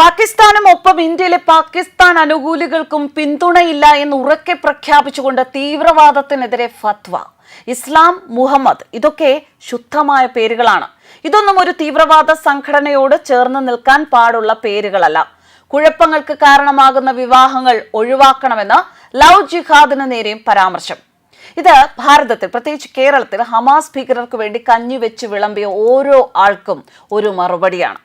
പാകിസ്ഥാനും ഒപ്പം ഇന്ത്യയിലെ പാകിസ്ഥാൻ അനുകൂലികൾക്കും പിന്തുണയില്ല എന്ന് ഉറക്കെ പ്രഖ്യാപിച്ചുകൊണ്ട് തീവ്രവാദത്തിനെതിരെ ഫത്വ. ഇസ്ലാം മുഹമ്മദ് ഇതൊക്കെ ശുദ്ധമായ പേരുകളാണ്. ഇതൊന്നും ഒരു തീവ്രവാദ സംഘടനയോട് ചേർന്ന് നിൽക്കാൻ പാടുള്ള പേരുകളല്ല. കുഴപ്പങ്ങൾക്ക് കാരണമാകുന്ന വിവാഹങ്ങൾ ഒഴിവാക്കണമെന്ന് ലവ് ജിഹാദിന് നേരെയും പരാമർശം. ഇത് ഭാരതത്തിൽ പ്രത്യേകിച്ച് കേരളത്തിൽ ഹമാസ് ഭീകരർക്ക് വേണ്ടി കഞ്ഞിവെച്ച് വിളമ്പിയ ഓരോ ആൾക്കും ഒരു മറുപടിയാണ്.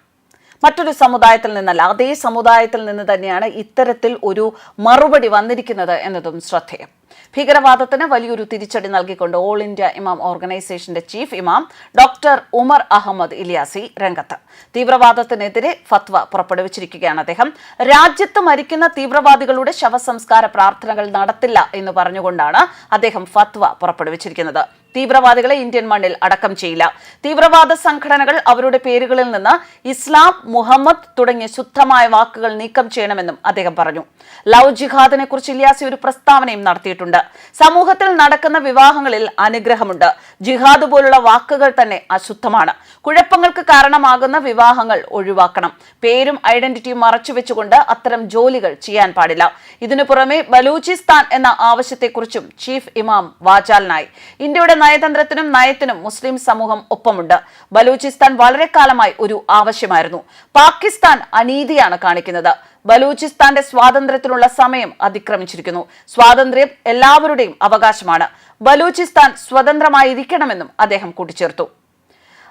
മറ്റൊരു സമുദായത്തിൽ നിന്നല്ല അതേ സമുദായത്തിൽ നിന്ന് തന്നെയാണ് ഇത്തരത്തിൽ ഒരു മറുപടി വന്നിരിക്കുന്നത് എന്നതും ശ്രദ്ധേയം. ഭീകരവാദത്തിന് വലിയൊരു തിരിച്ചടി നൽകിക്കൊണ്ട് ഓൾ ഇന്ത്യ ഇമാം ഓർഗനൈസേഷന്റെ ചീഫ് ഇമാം ഡോക്ടർ ഉമർ അഹമ്മദ് ഇലിയാസി രംഗത്ത്. തീവ്രവാദത്തിനെതിരെ ഫത്വ പുറപ്പെടുവിച്ചിരിക്കുകയാണ് അദ്ദേഹം. രാജ്യത്ത് മരിക്കുന്ന തീവ്രവാദികളുടെ ശവസംസ്കാര പ്രാർത്ഥനകൾ നടത്തില്ല എന്ന് പറഞ്ഞുകൊണ്ടാണ് അദ്ദേഹം ഫത്വ പുറപ്പെടുവിച്ചിരിക്കുന്നത്. തീവ്രവാദികളെ ഇന്ത്യൻ മണ്ണിൽ അടക്കം ചെയ്യില്ല. തീവ്രവാദ സംഘടനകൾ അവരുടെ പേരുകളിൽ നിന്ന് ഇസ്ലാം മുഹമ്മദ് തുടങ്ങിയ ശുദ്ധമായ വാക്കുകൾ നീക്കം ചെയ്യണമെന്നും അദ്ദേഹം പറഞ്ഞു. ലവ് ജിഹാദിനെ കുറിച്ച് ഇല്ലാസി ഒരു പ്രസ്താവനയും നടത്തിയിട്ടുണ്ട്. സമൂഹത്തിൽ നടക്കുന്ന വിവാഹങ്ങളിൽ അനുഗ്രഹമുണ്ട്. ജിഹാദ് പോലുള്ള വാക്കുകൾ തന്നെ അശുദ്ധമാണ്. കുഴപ്പങ്ങൾക്ക് കാരണമാകുന്ന വിവാഹങ്ങൾ ഒഴിവാക്കണം. പേരും ഐഡന്റിറ്റിയും മറച്ചുവെച്ചുകൊണ്ട് അത്തരം ജോലികൾ ചെയ്യാൻ പാടില്ല. ഇതിനു പുറമെ ബലൂചിസ്ഥാൻ എന്ന ആവശ്യത്തെക്കുറിച്ചും ചീഫ് ഇമാം വാചാലനായി ഇന്ത്യയുടെ നയതന്ത്രത്തിനും നയത്തിനും മുസ്ലിം സമൂഹം ഒപ്പമുണ്ട്. ബലൂചിസ്ഥാൻ വളരെ കാലമായി ഒരു ആവശ്യമായിരുന്നു. പാകിസ്ഥാൻ അനീതിയാണ് കാണിക്കുന്നത്. ബലൂചിസ്ഥാന്റെ സ്വാതന്ത്ര്യത്തിനുള്ള സമയം അതിക്രമിച്ചിരിക്കുന്നു. സ്വാതന്ത്ര്യം എല്ലാവരുടെയും അവകാശമാണ്. ബലൂചിസ്ഥാൻ സ്വതന്ത്രമായിരിക്കണമെന്നും അദ്ദേഹം കൂട്ടിച്ചേർത്തു.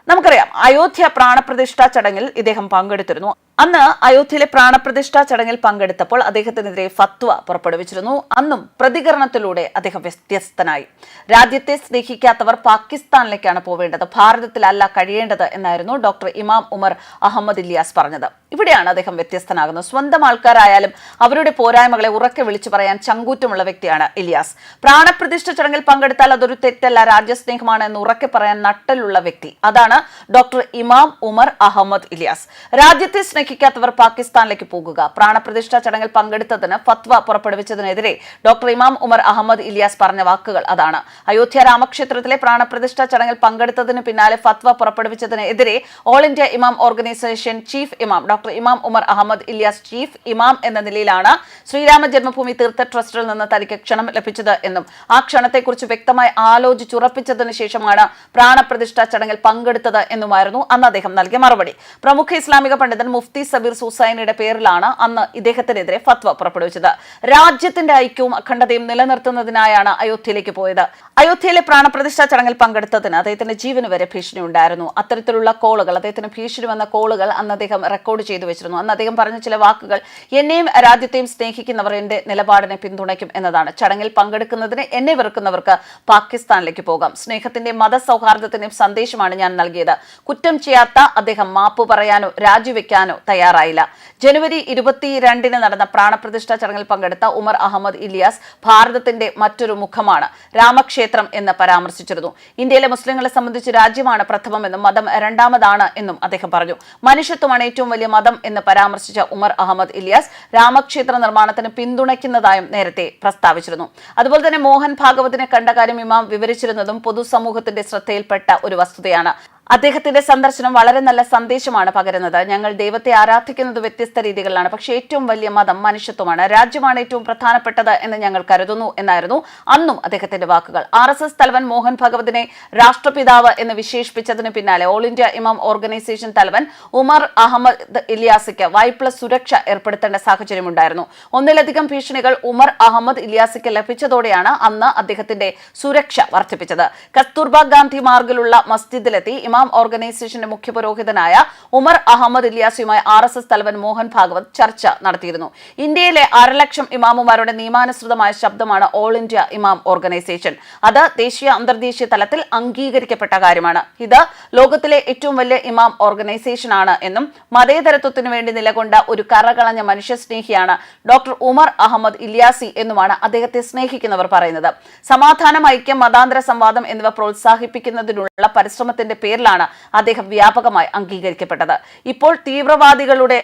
നമുക്കറിയാം അയോധ്യ പ്രാണപ്രതിഷ്ഠാ ചടങ്ങിൽ ഇദ്ദേഹം പങ്കെടുത്തിരുന്നു. അന്ന് അയോധ്യയിലെ പ്രാണപ്രതിഷ്ഠാ ചടങ്ങിൽ പങ്കെടുത്തപ്പോൾ അദ്ദേഹത്തിനെതിരെ ഫത്വ പുറപ്പെടുവിച്ചിരുന്നു. അന്നും പ്രതികരണത്തിലൂടെ അദ്ദേഹം വ്യത്യസ്തനായി. രാജ്യത്തെ സ്നേഹിക്കാത്തവർ പാകിസ്ഥാനിലേക്കാണ് പോവേണ്ടത്. ഭാരതത്തിലല്ല കഴിയേണ്ടത് എന്നായിരുന്നു ഡോക്ടർ ഇമാം ഉമർ അഹമ്മദ് ഇല്യാസ് പറഞ്ഞത്. ഇവിടെയാണ് അദ്ദേഹം വ്യത്യസ്തനാകുന്നത്. സ്വന്തം ആൾക്കാരായാലും അവരുടെ പോരായ്മകളെ ഉറക്കെ വിളിച്ചു പറയാൻ ചങ്കൂറ്റമുള്ള വ്യക്തിയാണ് ഇലിയാസ്. പ്രാണപ്രതിഷ്ഠ ചടങ്ങിൽ പങ്കെടുത്താൽ അതൊരു തെറ്റല്ല രാജ്യസ്നേഹമാണ് എന്ന് ഉറക്കെ പറയാൻ നട്ടലുള്ള വ്യക്തി. അതാണ് ഡോക്ടർ ഇമാം ഉമർ അഹമ്മദ് ഇലിയാസ്. രാജ്യത്തെ സ്നേഹിക്കാത്തവർ പാകിസ്ഥാനിലേക്ക് പോകുക. പ്രാണപ്രതിഷ്ഠാ ചടങ്ങിൽ പങ്കെടുത്തതിന് ഫത്വ പുറപ്പെടുവിച്ചതിനെതിരെ ഡോക്ടർ ഇമാം ഉമർ അഹമ്മദ് ഇലിയാസ് പറഞ്ഞ വാക്കുകൾ അതാണ്. അയോധ്യ രാമക്ഷേത്രത്തിലെ പ്രാണപ്രതിഷ്ഠാ ചടങ്ങിൽ പങ്കെടുത്തതിന് പിന്നാലെ ഫത്വ പുറപ്പെടുവിച്ചതിനെതിരെ all India imam organisation chief imam doctor imam Umar Ahmed Ilyas chief ഇമാം എന്ന നിലയിലാണ് ശ്രീരാമ ജന്മഭൂമി തീർത്ഥ ട്രസ്റ്റിൽ നിന്ന് തനിക്ക് ക്ഷണം ലഭിച്ചത് എന്നും ആ ക്ഷണത്തെക്കുറിച്ച് വ്യക്തമായി ആലോചിച്ചുറപ്പിച്ചതിന് ശേഷമാണ് പ്രാണപ്രതിഷ്ഠാ ചടങ്ങിൽ പങ്കെടുത്തത് എന്നുമായിരുന്നു അന്ന് അദ്ദേഹം നൽകിയ മറുപടി. പ്രമുഖ ഇസ്ലാമിക പണ്ഡിതൻ മുഫ്തി സബീർ സുസൈനിയുടെ പേരിലാണ് അന്ന് ഇദ്ദേഹത്തിനെതിരെ ഫത്വ പുറപ്പെടുവിച്ചത്. രാജ്യത്തിന്റെ ഐക്യവും അഖണ്ഡതയും നിലനിർത്തുന്നതിനായാണ് അയോധ്യയിലേക്ക് പോയത്. അയോധ്യയിലെ പ്രാണപ്രതിഷ്ഠാ ചടങ്ങിൽ പങ്കെടുത്തതിന് അദ്ദേഹത്തിന്റെ ജീവന് വരെ ഭീഷണി ഉണ്ടായിരുന്നു. അത്തരത്തിലുള്ള കോളുകൾ അദ്ദേഹത്തിന് ഭീഷണി വന്ന കോളുകൾ അന്ന് അദ്ദേഹം റെക്കോർഡ് ചെയ്തു വെച്ചിരുന്നു. അന്ന് അദ്ദേഹം പറഞ്ഞ ചില വാക്കുകൾ എന്നെയും രാജ്യത്തെയും സ്നേഹിക്കുന്നവർ എന്റെ നിലപാടിനെ പിന്തുണയ്ക്കും എന്നതാണ്. ചടങ്ങിൽ പങ്കെടുക്കുന്നതിന് എന്നെ വെറുക്കുന്നവർക്ക് പാകിസ്ഥാനിലേക്ക് പോകാം. സ്നേഹത്തിന്റെ മതസൗഹാർദ്ദത്തിന്റെയും സന്ദേശമാണ് ഞാൻ നൽകിയത്. കുറ്റം ചെയ്യാത്ത അദ്ദേഹം മാപ്പ് പറയാനോ രാജിവെക്കാനോ തയ്യാറായില്ല. ജനുവരി ഇരുപത്തിരണ്ടിന് നടന്ന പ്രാണപ്രതിഷ്ഠാ ചടങ്ങിൽ പങ്കെടുത്ത ഉമർ അഹമ്മദ് ഇലിയാസ് ഭാരതത്തിന്റെ മറ്റൊരു മുഖമാണ് രാമക്ഷേത്രം എന്ന് പരാമർശിച്ചിരുന്നു. ഇന്ത്യയിലെ മുസ്ലിങ്ങളെ സംബന്ധിച്ച് രാജ്യമാണ് പ്രഥമമെന്നും മതം രണ്ടാമതാണ് എന്നും അദ്ദേഹം പറഞ്ഞു. മനുഷ്യത്വമാണ് ഏറ്റവും വലിയ മതം എന്ന് പരാമർശിച്ച ഉമർ അഹമ്മദ് ഇലിയാസ് രാമക്ഷേത്ര നിർമ്മാണത്തിന് പിന്തുണയ്ക്കുന്നതായും നേരത്തെ പ്രസ്താവിച്ചിരുന്നു. അതുപോലെ തന്നെ മോഹൻ ഭാഗവതിനെ കണ്ട കാര്യം ഇമാം വിവരിച്ചിരുന്നതും പൊതുസമൂഹത്തിന്റെ ശ്രദ്ധയിൽപ്പെട്ട ഒരു വസ്തുതയാണ്. അദ്ദേഹത്തിന്റെ സന്ദർശനം വളരെ നല്ല സന്ദേശമാണ് പകരുന്നത്. ഞങ്ങൾ ദൈവത്തെ ആരാധിക്കുന്നത് വ്യത്യസ്ത രീതികളിലാണ്. പക്ഷേ ഏറ്റവും വലിയ മതം മനുഷ്യത്വമാണ്. രാജ്യമാണ് ഏറ്റവും പ്രധാനപ്പെട്ടത് എന്ന് ഞങ്ങൾ കരുതുന്നു എന്നായിരുന്നു അന്നും അദ്ദേഹത്തിന്റെ വാക്കുകൾ. ആർ എസ് എസ് തലവൻ മോഹൻ ഭഗവതിനെ രാഷ്ട്രപിതാവ് എന്ന് വിശേഷിപ്പിച്ചതിന് പിന്നാലെ ഓൾ ഇന്ത്യ ഇമാം ഓർഗനൈസേഷൻ തലവൻ ഉമർ അഹമ്മദ് ഇലിയാസിക്ക് വൈ പ്ലസ് സുരക്ഷ ഏർപ്പെടുത്തേണ്ട സാഹചര്യമുണ്ടായിരുന്നു. ഒന്നിലധികം ഭീഷണികൾ ഉമർ അഹമ്മദ് ഇലിയാസിക്ക് ലഭിച്ചതോടെയാണ് അന്ന് അദ്ദേഹത്തിന്റെ സുരക്ഷ വർദ്ധിപ്പിച്ചത്. കസ്തൂർബ ഗാന്ധി മാർഗിലുള്ള മസ്ജിദിലെത്തി ഇമാം ഓർഗനൈസേഷന്റെ മുഖ്യ പുരോഹിതനായ ഉമർ അഹമ്മദ് ഇലിയാസുമായി ആർ എസ് എസ് തലവൻ മോഹൻ ഭാഗവത് ചർച്ച നടത്തിയിരുന്നു. ഇന്ത്യയിലെ അരലക്ഷം ഇമാമുമാരുടെ നിയമാനുസൃതമായ ശബ്ദമാണ് ഓൾ ഇന്ത്യ ഇമാം ഓർഗനൈസേഷൻ. അത് ദേശീയ അന്തർദേശീയ തലത്തിൽ അംഗീകരിക്കപ്പെട്ട കാര്യമാണ്. ഇത് ലോകത്തിലെ ഏറ്റവും വലിയ ഇമാം ഓർഗനൈസേഷൻ ആണ് എന്നും മതേതരത്വത്തിനു വേണ്ടി നിലകൊണ്ട ഒരു കറകളഞ്ഞ മനുഷ്യസ്നേഹിയാണ് ഡോക്ടർ ഉമർ അഹമ്മദ് ഇലിയാസി എന്നുമാണ് അദ്ദേഹത്തെ സ്നേഹിക്കുന്നവർ പറയുന്നത്. സമാധാനം ഐക്യം മതാന്തര സംവാദം എന്നിവ പ്രോത്സാഹിപ്പിക്കുന്നതിനുള്ള പരിശ്രമത്തിന്റെ പേരിൽ പേരിലാണ് അദ്ദേഹം വ്യാപകമായി അംഗീകരിക്കപ്പെട്ടത്. ഇപ്പോൾ തീവ്രവാദികളുടെ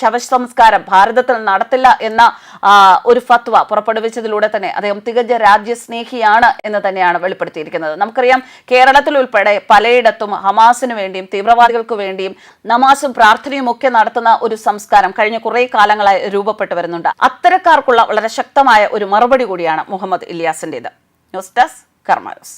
ശവസംസ്കാരം ഭാരതത്തിൽ നടത്തില്ല എന്ന ഒരു ഫത്വ പുറപ്പെടുവിച്ചതിലൂടെ തന്നെ അദ്ദേഹം തികഞ്ഞ രാജ്യസ്നേഹിയാണ് എന്ന് തന്നെയാണ് വെളിപ്പെടുത്തിയിരിക്കുന്നത്. നമുക്കറിയാം കേരളത്തിൽ ഉൾപ്പെടെ പലയിടത്തും ഹമാസിന് വേണ്ടിയും തീവ്രവാദികൾക്ക് വേണ്ടിയും നമാസും പ്രാർത്ഥനയും ഒക്കെ നടത്തുന്ന ഒരു സംസ്കാരം കഴിഞ്ഞ കുറേ കാലങ്ങളായി രൂപപ്പെട്ടു വരുന്നുണ്ട്. അത്തരക്കാർക്കുള്ള വളരെ ശക്തമായ ഒരു മറുപടി കൂടിയാണ് മുഹമ്മദ് ഇലിയാസിന്റെത് ന്യൂസ് ഡെസ്ക് കർമ്മ ന്യൂസ്.